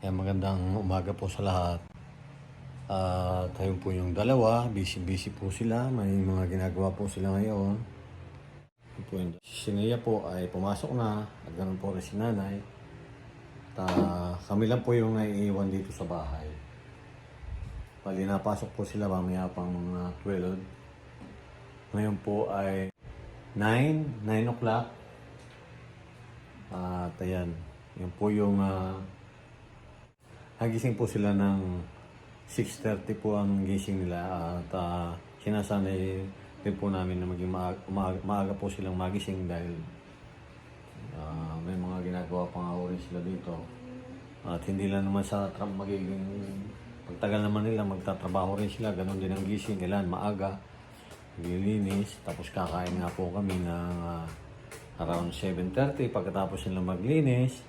Kaya magandang umaga po sa lahat. At ayun po yung dalawa, busy-busy po sila. May mga ginagawa po sila ngayon. Po yun. Si Nia po ay pumasok na at ganun po rin si nanay. At ah, kami lang po yung naiiwan dito sa bahay. Bali, napasok po sila mamaya pang mga 12. Ngayon po ay 9, 9 o'clock. At ayan, yun po yung ah, nagising po sila ng 6.30 po ang gising nila at ah, sinasanay din po namin na maging maaga, maaga, maaga po silang magising dahil ah, may mga ginagawa pa nga rin sila dito. At hindi lang naman sa tra- magiging pagtagal naman nila magtatrabaho rin sila, ganun din ang gising nila, maaga, maglilinis, tapos kakain nga po kami ng ah, around 7.30 pagkatapos nila maglinis.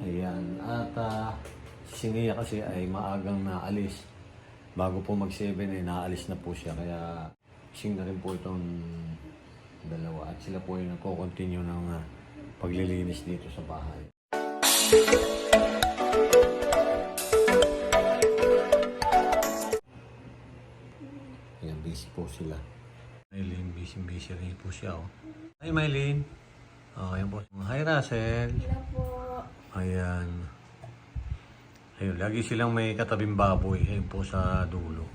Ayan, at uh, si Nia kasi ay maagang naalis. Bago po mag-7 ay naalis na po siya, kaya sing na rin po itong dalawa. At sila po ay nagko-continue ng ah, paglilinis dito sa bahay. Ayan, busy po sila. Maylin, busy-busy rin po siya. Oh. Hi, Maylin. Oh, ayan po. Hi, Russell. Hello po. Ayan. Ayun, lagi silang may katabing baboy. Ayun po sa dulo.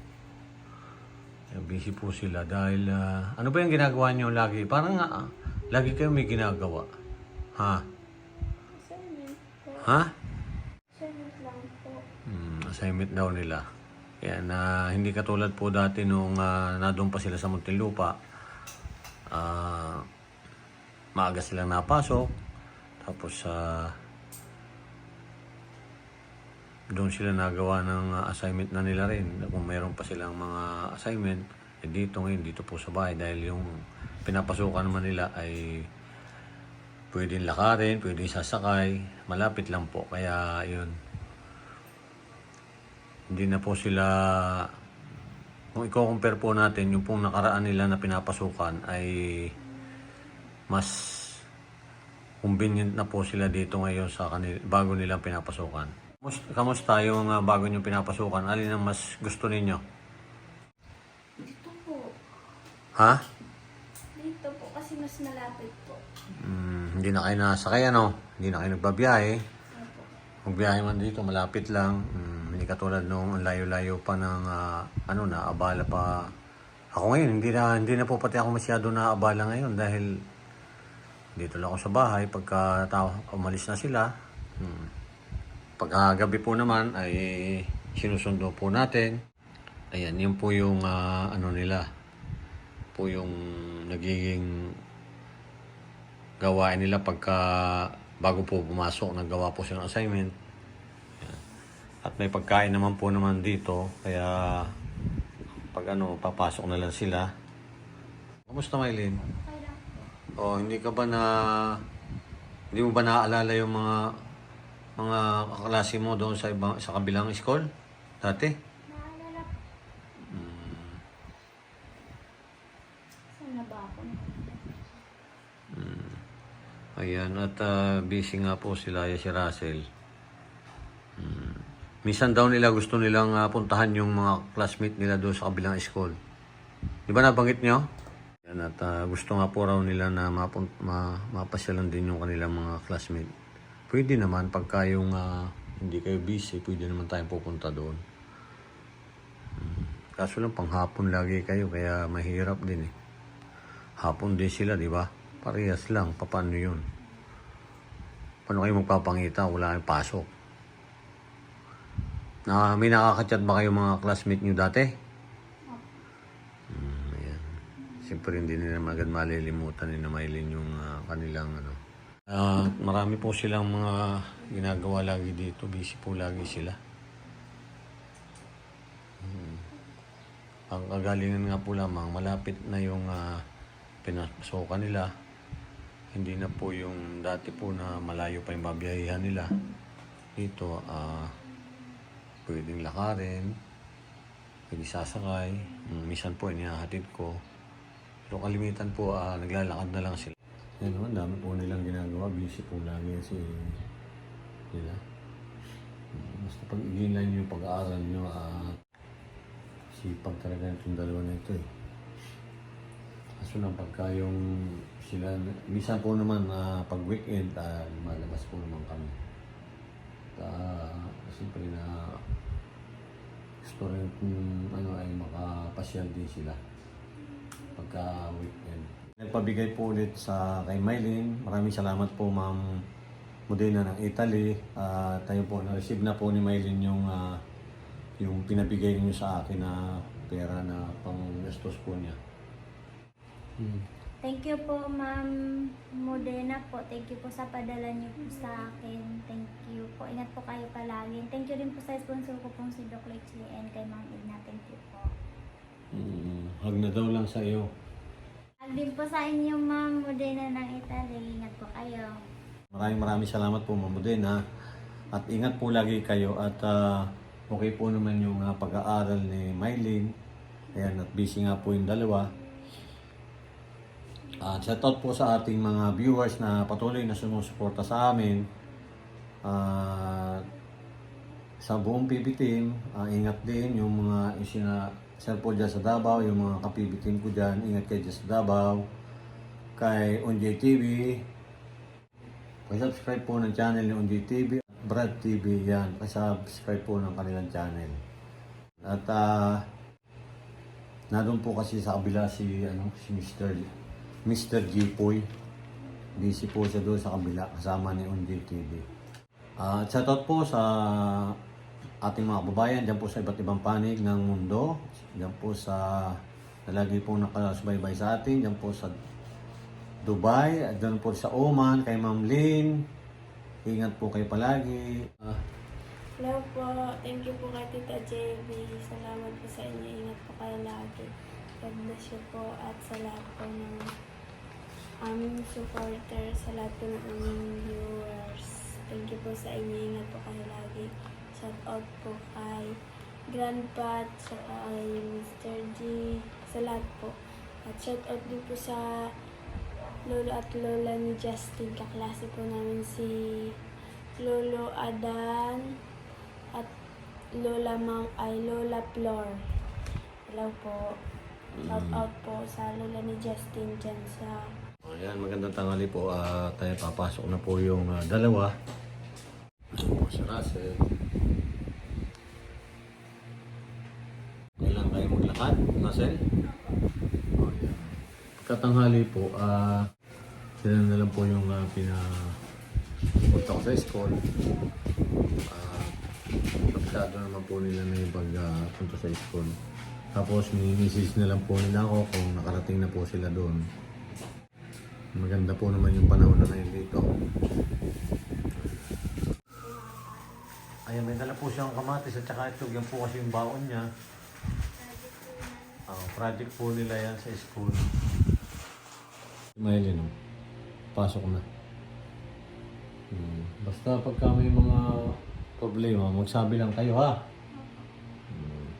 Ayan, busy po sila dahil... ah, ano ba yung ginagawa niyo lagi? Parang nga, ah, lagi kayo may ginagawa. Ha? Assignment po. Ha? Assignment lang po. Hmm, assignment daw nila. Kaya na hindi katulad po dati nung uh, nandun pa sila sa Muntinlupa. Ah, maaga silang napasok. Tapos ah, doon sila nagawa ng ah, assignment na nila rin. Kung mayroon pa silang mga assignment, eh dito ngayon, dito po sa bahay. Dahil yung pinapasukan naman nila ay pwedeng lakarin, pwedeng sasakay. Malapit lang po. Kaya yun, hindi na po sila kung i-compare po natin yung pong nakaraan nila na pinapasukan ay mas convenient na po sila dito ngayon sa kanil bago nilang pinapasukan. Kamusta, kamusta yung uh, bago nyo pinapasukan? Alin ang mas gusto ninyo? Dito po. Ha? Dito po kasi mas malapit po. Hmm, hindi na kayo nasakay ano? Hindi na kayo nagbabiyahe. Opo. Magbiyahe man dito, malapit lang. Hmm, hindi katulad nung layo-layo pa ng ah, ano na, abala pa. Ako ngayon, hindi na, hindi na po pati ako masyado na abala ngayon dahil dito lang ako sa bahay. Pagka tao, umalis na sila, hmm, pagka gabi po naman ay sinusundo po natin. Ayan, yun po yung ah, ano nila. Po yung nagiging gawain nila pagka bago po pumasok, naggawa po sila ng assignment. At may pagkain naman po naman dito, kaya pag ano, papasok na lang sila. Kamusta Maylin? Okay lang po. O hindi ka ba na hindi mo ba naaalala yung mga mga kaklase mo doon sa ibang sa kabilang school dati? Naalala po. Saan na ba ako? Ayan, at ah, busy nga po sila, ya si Russell. Hmm. Minsan daw nila gusto nilang ah, puntahan yung mga classmate nila doon sa kabilang school. Di ba nabanggit nyo? Yan, at ah, gusto nga po raw nila na mapun- ma mapasyalan din yung kanilang mga classmate. Pwede naman, pagka yung ah, hindi kayo busy, pwede naman tayong pupunta doon. Hmm. Kaso lang, panghapon lagi kayo, kaya mahirap din eh. Hapon din sila, di ba? Parehas lang. Paano yun? Paano kayo magpapangita? Wala kayong pasok. Na, may nakakachat ba kayo mga classmate nyo dati? Hmm, ayan. Siyempre hindi nila magad malilimutan ni na yung ah, kanilang ano. Ah, marami po silang mga ginagawa lagi dito. Busy po lagi sila. Ang kagalingan nga po lamang, malapit na yung ah, pinasukan nila. Hindi na po yung dati po na malayo pa yung babiyahihan nila. Dito, ah, pwedeng lakarin, pwedeng sasakay. Mm, Minsan po, inihahatid ko. Pero kalimitan po, ah, naglalakad na lang sila. Yan naman, dami po nilang ginagawa. Busy po lagi si nila. Mm. pag-igilan yung pag-aaral nyo at sipag talaga itong dalawa na ito eh. Kaso lang pagka yung sila, minsan po naman na pag weekend, ah, lumalabas po naman kami. Uh, siyempre na gusto rin ano ay makapasyal din sila pagka weekend. Nagpabigay po ulit sa kay Mylene. Maraming salamat po Ma'am Modena ng Italy. Ah, tayo po na-receive na po ni Mylene yung ah, yung pinabigay niyo sa akin na pera na pang gastos po niya. Hmm. Thank you po, Ma'am Modena po. Thank you po sa padala niyo po sa akin. Thank you po. Ingat po kayo palagi. Thank you rin po sa sponsor ko pong si Doc Lexley and kay Ma'am Edna. Thank you po. Mm, hug na daw lang sa iyo. Din po sa inyo, Ma'am Modena ng Italy. Ingat po kayo. Maraming maraming salamat po Ma'am Modena. At ingat po lagi kayo at ah, okay po naman yung ah, pag-aaral ni Mylene. Ayan, at busy nga po yung dalawa. At shout out po sa ating mga viewers na patuloy na sumusuporta sa amin. At sa buong PB team, ah, ingat din yung mga isina po dyan sa Davao, yung mga team ko dyan, ingat kayo dyan sa Davao. Kay Onjay TV, Pag-subscribe po ng channel ni Onjay TV, Brad TV yan. Pag-subscribe po ng kanilang channel. At ah nandun po kasi sa kabila si ano si Mr. Mr. Gipoy. Busy po siya doon sa kabila kasama ni Onjay TV. Ah, shout out po sa ating mga kababayan dyan po sa iba't ibang panig ng mundo. Dyan po sa na lagi po nakasubaybay sa atin. Dyan po sa Dubai, at dyan po sa Oman, kay Ma'am Lynn. Ingat po kayo palagi. Ah, Hello po. Thank you po kay Tita JB. Salamat po sa inyo. Ingat po kayo lagi. God bless you po at sa lahat po ng aming supporter, sa lahat po ng aming viewers. Thank you po sa inyo. Ingat po kayo lagi. Shout out po kay Grandpa at kay Mr. G. Sa lahat po. At shout out din po sa lolo at lola ni Justin. Kaklase po namin si Lolo Adan at Lola Mang ay Lola Flor. Hello po. Shout out po sa lola ni Justin dyan sa Ayan, magandang tanghali po. Ah, tayo papasok na po yung ah, dalawa. Ayan po si Russell. O, ayan. Pagkatanghali po, ah, sila na lang po yung uh, pina punta ko sa school. Ah, Pagkado naman po nila na yung pagpunta sa school. Tapos, ni-message na lang po nila ako kung nakarating na po sila doon. Maganda po naman yung panahon na ngayon dito. Ayan, may dala po siyang kamatis at saka ito, yan po kasi yung baon niya. Ah, project po nila yan sa school. Maylin, oh. pasok na. Hmm. Basta pagka may mga problema, magsabi lang kayo ha. Hmm.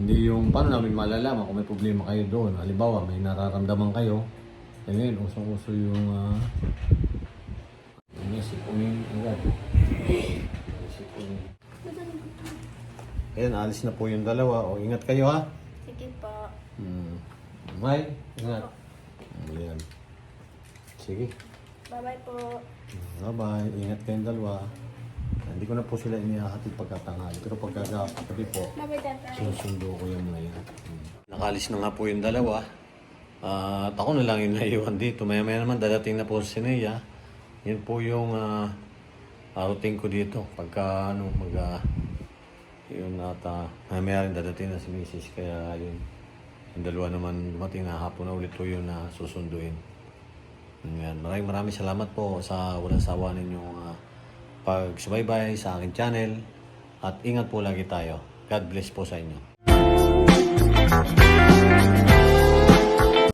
Hindi yung paano namin malalaman kung may problema kayo doon. Halimbawa, may nararamdaman kayo. Eh ngayon, usong-uso yung uh, isipunin agad. Isipunin. Ayan, alis na po yung dalawa. O, ingat kayo ha. Hmm. May, ingat. Ayan. Sige. Bye-bye po. Bye-bye. Ingat kayong dalawa. Hindi ko na po sila inihahatid pagkatanghali. Pero pagkagabi po, Bye-bye tatay. Susundo ko yung mga yan. Nakalis na nga po yung dalawa. Ah, at ako na lang yung naiwan dito. Maya maya naman dadating na po si Nea. Yan po yung uh, outing ko dito. Pagka ano, mag... ah, yun at uh, maya maya rin dadating na si Mrs. Kaya yun. Yung dalawa naman dumating na hapon na ulit po yun na susunduin. Yan. Maraming maraming salamat po sa walang sawa ninyong uh, pagsubaybay sa aking channel. At ingat po lagi tayo. God bless po sa inyo.